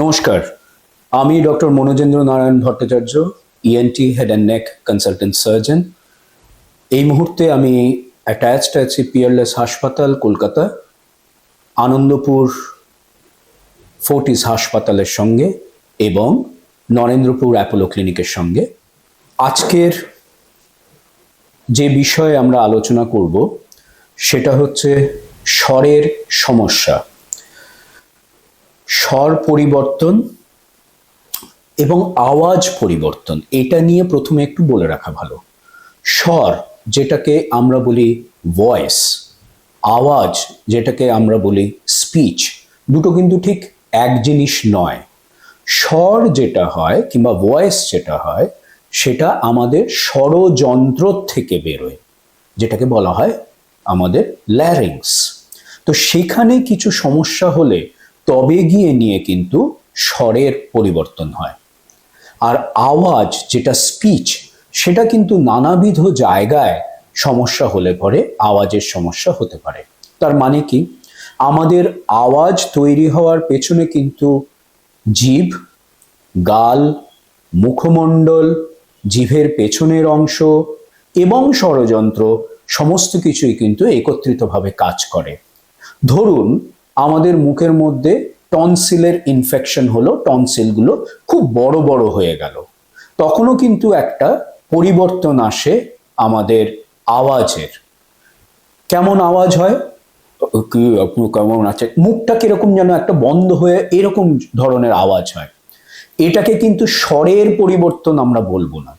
নমস্কার। আমি doctor Manojendra Narayan Bhattacharya ENT head and neck consultant surgeon এই মুহূর্তে আমি অ্যাটাচড আছি পিয়ারলেস হাসপাতাল কলকাতা, আনন্দপুর ফোর্টিস হাসপাতালের সঙ্গে এবং নরেন্দ্রপুর অ্যাপোলো ক্লিনিকের সঙ্গে। আজকের যে বিষয়ে আমরা আলোচনা করব, সেটা হচ্ছে স্বরের সমস্যা। স্বর পরিবর্তন এবং আওয়াজ পরিবর্তন। এটা নিয়ে প্রথমে একটু বলে রাখা ভালো। স্বর, যেটাকে আমরা বলি ভয়েস আওয়াজ, যেটাকে আমরা বলি স্পিচ দুটো কিন্তু ঠিক এক জিনিস নয়। স্বর যেটা হয় কিংবা ভয়েস যেটা হয়, সেটা আমাদের স্বরযন্ত্র থেকে বেরোয়, যেটাকে বলা হয় আমাদের ল্যারিংস তো সেখানে কিছু সমস্যা হলে তবে গিয়ে নিয়ে কিন্তু স্বরের পরিবর্তন হয়। আর আওয়াজ যেটা স্পিচ সেটা কিন্তু নানাবিধ জায়গায় সমস্যা হলে পরে আওয়াজের সমস্যা হতে পারে। তার মানে কি? আমাদের আওয়াজ তৈরি হওয়ার পেছনে কিন্তু জিভ গাল, মুখমণ্ডল, জিভের পেছনের অংশ এবং ষড়যন্ত্র সমস্ত কিছুই কিন্তু একত্রিতভাবে কাজ করে। ধরুন আমাদের মুখের মধ্যে টনসিলের ইনফেকশন হলো টনসিলগুলো খুব বড় বড় হয়ে গেল। তখনও কিন্তু একটা পরিবর্তন আসে আমাদের আওয়াজের। কেমন আওয়াজ হয়? কেমন আছে? মুখটা কীরকম যেন একটা বন্ধ হয়ে এরকম ধরনের আওয়াজ হয়। এটাকে কিন্তু স্বরের পরিবর্তন আমরা বলব না।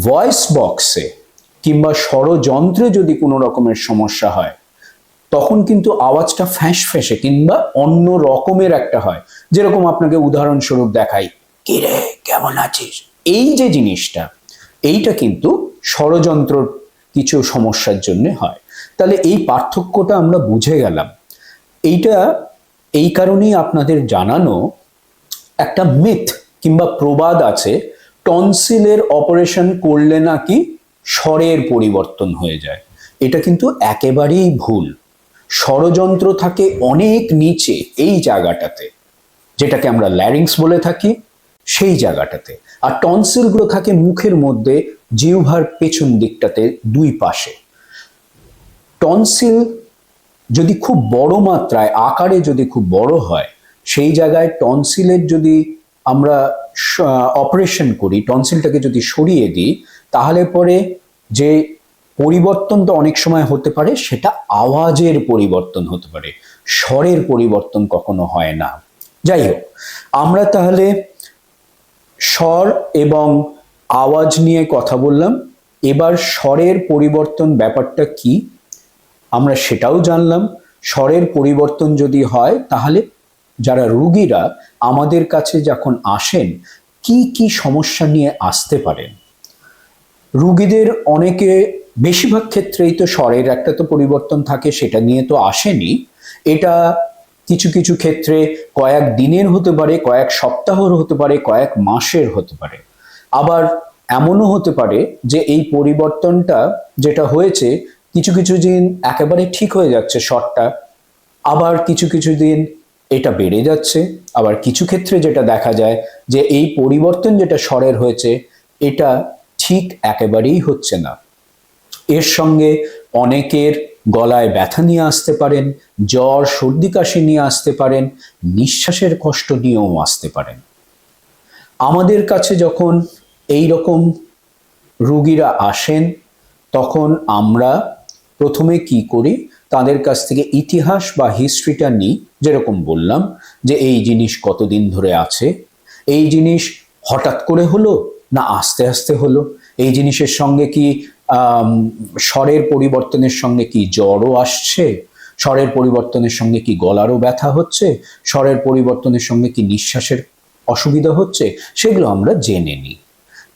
ভয়েস বক্সে কিংবা স্বরযন্ত্রে যদি কোনো রকমের সমস্যা হয় তখন কিন্তু আওয়াজটা ফ্যাঁস ফ্যাঁসে কিংবা অন্য রকমের একটা হয়। যেরকম আপনাকে উদাহরণস্বরূপ দেখাই, কিরে, কেমন আছিস? এই যে জিনিসটা, এইটা কিন্তু ষড়যন্ত্রর কিছু সমস্যার জন্য হয়। তাহলে এই পার্থক্যটা আমরা বুঝে গেলাম। এইটা, এই কারণেই আপনাদের জানানো একটা মিথ কিংবা প্রবাদ আছে টনসিলের অপারেশন করলে নাকি স্বরের পরিবর্তন হয়ে যায়। এটা কিন্তু একেবারেই ভুল। ষড়যন্ত্র থাকে অনেক নিচে এই জায়গাটাতে, যেটাকে আমরা ল্যারিংস বলে থাকি, সেই জায়গাটাতে। আর টনসিলগুলো থাকে মুখের মধ্যে, জিহ্বার পেছন দিকটাতে দুই পাশে। টনসিল যদি খুব বড় মাত্রায়, আকারে যদি খুব বড় হয়, সেই জায়গায় টনসিলের যদি আমরা অপারেশন করি টনসিলটাকে যদি সরিয়ে দিই, তাহলে পরে যে পরিবর্তনটা অনেক সময় হতে পারে, সেটা আওয়াজের পরিবর্তন হতে পারে। স্বরের পরিবর্তন কখনো হয় না। যাই হোক, আমরা তাহলে স্বর এবং আওয়াজ নিয়ে কথা বললাম। এবার স্বরের পরিবর্তন ব্যাপারটা কি, আমরা সেটাও জানলাম। স্বরের পরিবর্তন যদি হয়, তাহলে যারা রুগীরা আমাদের কাছে যখন আসেন, কি কি সমস্যা নিয়ে আসতে পারেন? রুগীদের অনেকে বেশিরভাগ ক্ষেত্রেই তো স্বরের একটা তো পরিবর্তন থাকে, সেটা নিয়ে তো আসেনি। এটা কিছু কিছু ক্ষেত্রে কয়েক দিনের হতে পারে, কয়েক সপ্তাহর হতে পারে, কয়েক মাসের হতে পারে। আবার এমনও হতে পারে যে এই পরিবর্তনটা যেটা হয়েছে, কিছু কিছু দিন একেবারে ঠিক হয়ে যাচ্ছে স্বরটা, আবার কিছু কিছু দিন এটা বেড়ে যাচ্ছে। আবার কিছু ক্ষেত্রে যেটা দেখা যায় যে এই পরিবর্তন যেটা স্বরের হয়েছে, এটা ঠিক একেবারেই হচ্ছে না। এর সঙ্গে অনেকের গলায় ব্যথা নিয়ে আসতে পারেন, জ্বর, সর্দি কাশি নিয়ে আসতে পারেন, নিঃশ্বাসের কষ্ট নিয়েও আসতে পারেন। আমাদের কাছে যখন এই রকম রুগীরা আসেন, তখন আমরা প্রথমে কি করি, তাদের কাছ থেকে ইতিহাস বা হিস্ট্রিটা নিই, যেরকম বললাম যে এই জিনিস কতদিন ধরে আছে, এই জিনিস হঠাৎ করে হলো না আস্তে আস্তে হলো, এই জিনিসের সঙ্গে কি স্বরের পরিবর্তনের সঙ্গে কি জ্বরও আসছে? স্বরের পরিবর্তনের সঙ্গে কি গলারও ব্যথা হচ্ছে? স্বরের পরিবর্তনের সঙ্গে কি নিঃশ্বাসের অসুবিধা হচ্ছে? সেগুলো আমরা জেনে নিই।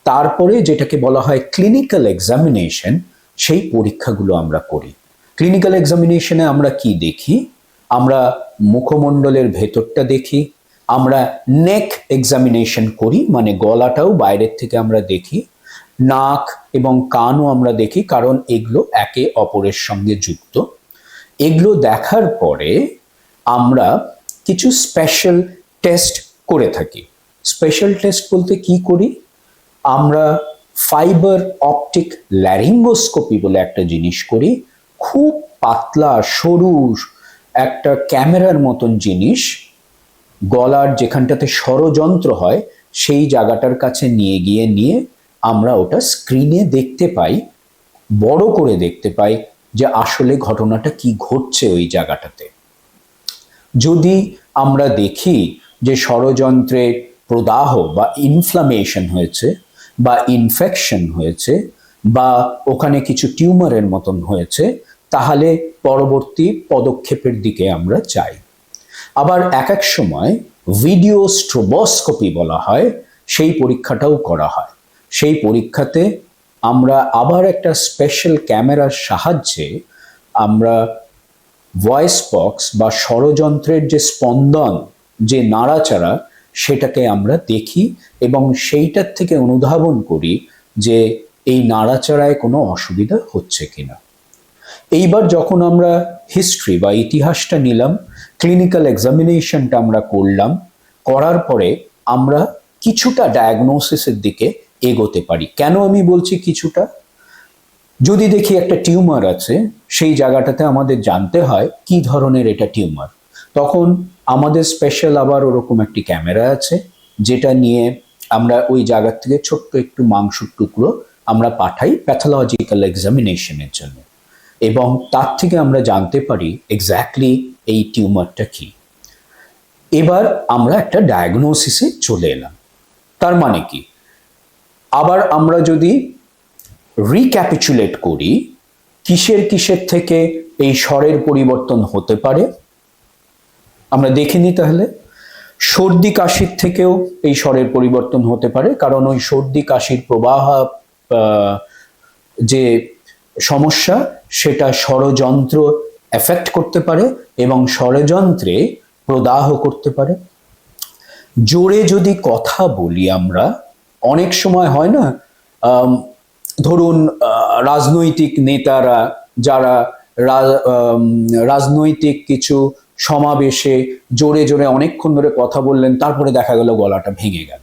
তারপরে যেটাকে বলা হয় ক্লিনিক্যাল এক্সামিনেশন সেই পরীক্ষাগুলো আমরা করি। ক্লিনিক্যাল এক্সামিনেশনে আমরা কি দেখি? আমরা মুখমণ্ডলের ভেতরটা দেখি। আমরা নেক এক্সামিনেশন করি মানে গলাটাও বাইরের থেকে আমরা দেখি। নাক এবং কানও আমরা দেখি, কারণ এগুলো একে অপরের সঙ্গে যুক্ত। এগুলো দেখার পরে আমরা কিছু স্পেশাল টেস্ট করে থাকি। স্পেশাল টেস্ট বলতে কি করি? আমরা ফাইবার অপটিক ল্যারিঙ্গোস্কোপি বলে একটা জিনিস করি। খুব পাতলা, সরু একটা ক্যামেরার মতন জিনিস। গলার যেখানটাতে ষড়যন্ত্র হয়, সেই জায়গাটার কাছে নিয়ে গিয়ে নিয়ে আমরা ওটা স্ক্রিনে দেখতে পাই, বড় করে দেখতে পাই যে আসলে ঘটনাটা কি ঘটছে ওই জায়গাটাতে। যদি আমরা দেখি যে ষড়যন্ত্রে প্রদাহ বা ইনফ্লামেশন হয়েছে বা ইনফেকশন হয়েছে বা ওখানে কিছু টিউমারের মতন হয়েছে, তাহলে পরবর্তী পদক্ষেপের দিকে আমরা যাই আবার এক এক সময় ভিডিও স্ট্রোবস্কোপি বলা হয়, সেই পরীক্ষাটাও করা হয়। সেই পরীক্ষাতে আমরা আবার একটা স্পেশাল ক্যামেরার সাহায্যে আমরা ভয়েস বক্স বা ষড়যন্ত্রের যে স্পন্দন, যে নাড়াচাড়া, সেটাকে আমরা দেখি এবং সেইটার থেকে অনুধাবন করি যে এই নাড়াচাড়ায় কোনো অসুবিধা হচ্ছে কিনা। এইবার যখন আমরা হিস্ট্রি বা ইতিহাসটা নিলাম ক্লিনিক্যাল এক্সামিনেশনটা আমরা করলাম, করার পরে আমরা কিছুটা ডায়াগনোসিসের দিকে এগোতে পারি। কেন আমি বলছি কিছুটা? যদি দেখি একটা টিউমার আছে, সেই জায়গাটাতে আমাদের জানতে হয় কি ধরনের এটা টিউমার। তখন আমাদের স্পেশাল আবার ওরকম একটি ক্যামেরা আছে, যেটা নিয়ে আমরা ওই জায়গার থেকে ছোট্ট একটু মাংসর টুকরো আমরা পাঠাই প্যাথোলজিক্যাল এক্সামিনেশনের জন্য। এবং তার থেকে আমরা জানতে পারি এক্স্যাক্টলি এই টিউমারটা কি। এবার আমরা একটা ডায়াগনোসিসে চলে এলাম। তার মানে কি? আবার আমরা যদি রিক্যাপিচুলেট করি, কিসের কিসের থেকে এই স্বরের পরিবর্তন হতে পারে? আমরা দেখে দেখিনি তাহলে। সর্দি কাশির থেকেও এই স্বরের পরিবর্তন হতে পারে, কারণ ওই সর্দি কাশির প্রবাহ যে সমস্যা, সেটা স্বরযন্ত্র এফেক্ট করতে পারে এবং স্বরযন্ত্রে প্রদাহ করতে পারে। জোরে যদি কথা বলি আমরা অনেক সময় হয় না ধরুন রাজনৈতিক নেতারা যারা রাজনৈতিক কিছু সমাবেশে জোরে জোরে অনেকক্ষণ ধরে কথা বললেন, তারপরে দেখা গেল গলাটা ভেঙে গেল।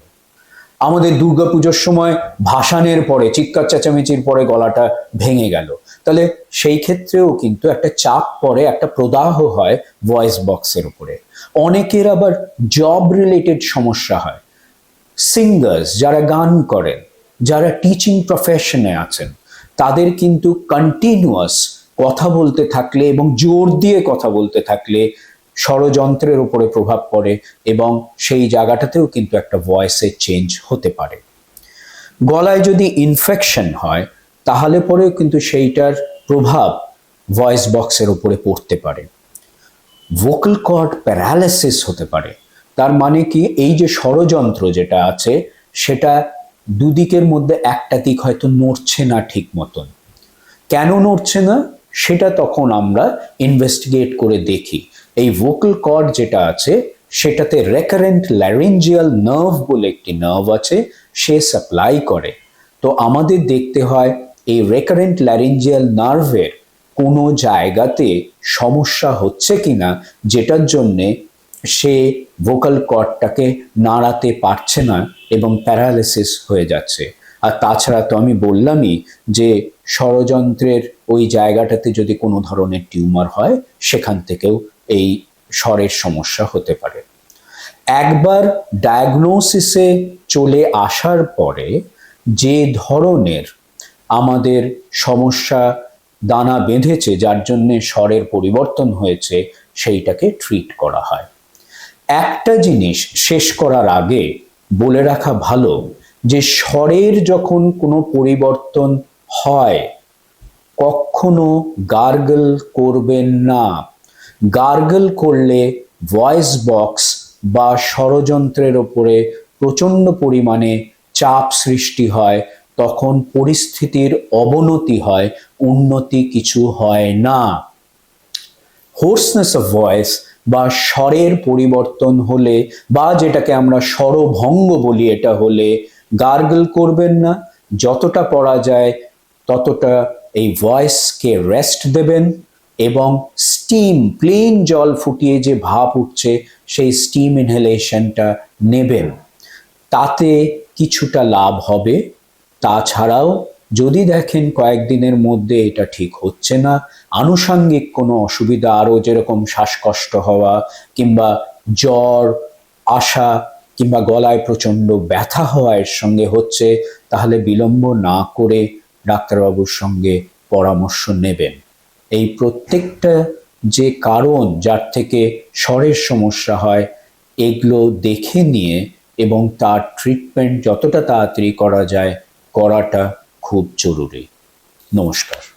আমাদের দুর্গাপুজোর সময় ভাসানের পরে, চিৎকার চেঁচামেচির পরে গলাটা ভেঙে গেল। তাহলে সেই ক্ষেত্রেও কিন্তু একটা চাপ পড়ে, একটা প্রদাহ হয় ভয়েস বক্সের উপরে। অনেকের আবার জব রিলেটেড সমস্যা হয়। সিঙ্গার্স যারা গান করেন, যারা টিচিং প্রফেশনে আছেন, তাদের কিন্তু কন্টিনিউয়াস কথা বলতে থাকলে এবং জোর দিয়ে কথা বলতে থাকলে ষড়যন্ত্রের উপরে প্রভাব পড়ে এবং সেই জায়গাটাতেও কিন্তু একটা ভয়েসের চেঞ্জ হতে পারে। গলায় যদি ইনফেকশন হয়, তাহলে পরেও কিন্তু সেইটার প্রভাব ভয়েস বক্সের উপরে পড়তে পারে। ভোকাল কর্ড প্যারালাইসিস হতে পারে। তার মানে কি? এই যে ষড়যন্ত্র যেটা আছে, সেটা দুদিকের মধ্যে একটা দিক হয়তো নড়ছে না ঠিক মতন। কেন নড়ছে না? সেটা তখন আমরা ইনভেস্টিগেট করে দেখি। এই ভোকাল কর্ড যেটা আছে, সেটাতে রেকারেন্ট ল্যারেঞ্জিয়াল নার্ভ বলে একটি নার্ভ আছে, সে সাপ্লাই করে। তো আমাদের দেখতে হয়, এই রেকারেন্ট ল্যারেঞ্জিয়াল নার্ভের কোনো জায়গাতে সমস্যা হচ্ছে কিনা, যেটার জন্যে সে ভোকাল কর্ডটাকে নাড়াতে পারছে না এবং প্যারালিসিস হয়ে যাচ্ছে। আর তাছাড়া তো আমি বললামই যে ষড়যন্ত্রের ওই জায়গাটাতে যদি কোনো ধরনের টিউমার হয়, সেখান থেকেও এই স্বরের সমস্যা হতে পারে। একবার ডায়াগনোসিসে চলে আসার পরে যে ধরনের আমাদের সমস্যা দানা বেঁধেছে, যার জন্যে স্বরের পরিবর্তন হয়েছে, সেইটাকে ট্রিট করা হয়। একটা জিনিস শেষ করার আগে বলে রাখা ভালো যে স্বরের যখন কোনো পরিবর্তন হয়, কখনো গার্গল করবেন না। গার্গল করলে ভয়েস বক্স বা ষড়যন্ত্রের ওপরে প্রচণ্ড পরিমাণে চাপ সৃষ্টি হয়, তখন পরিস্থিতির অবনতি হয়, উন্নতি কিছু হয় না। হোর্সনেস অফ ভয়েস বা স্বরের পরিবর্তন হলে বা যেটাকে আমরা স্বরভঙ্গ বলি এটা হলে গার্গল করবেন না। যতটা পড়া যায় ততটা এই ভয়েসকে রেস্ট দেবেন এবং স্টিম, প্লেন জল ফুটিয়ে যে ভাপ উঠছে সেই স্টিম ইনহেলেশনটা নেবেন। তাতে কিছুটা লাভ হবে। তাছাড়াও যদি দেখেন কয়েকদিনের মধ্যে এটা ঠিক হচ্ছে না, আনুষাঙ্গিক কোনো অসুবিধা, আরও যেরকম শ্বাসকষ্ট হওয়া কিংবা জ্বর আসা কিংবা গলায় প্রচণ্ড ব্যথা হওয়া এর সঙ্গে হচ্ছে, তাহলে বিলম্ব না করে ডাক্তারবাবুর সঙ্গে পরামর্শ নেবেন। এই প্রত্যেকটা যে কারণ যার থেকে স্বরের সমস্যা হয়, এগুলো দেখে নিয়ে এবং তার ট্রিটমেন্ট যতটা তাড়াতাড়ি করা যায় করাটা খুব জরুরি। নমস্কার।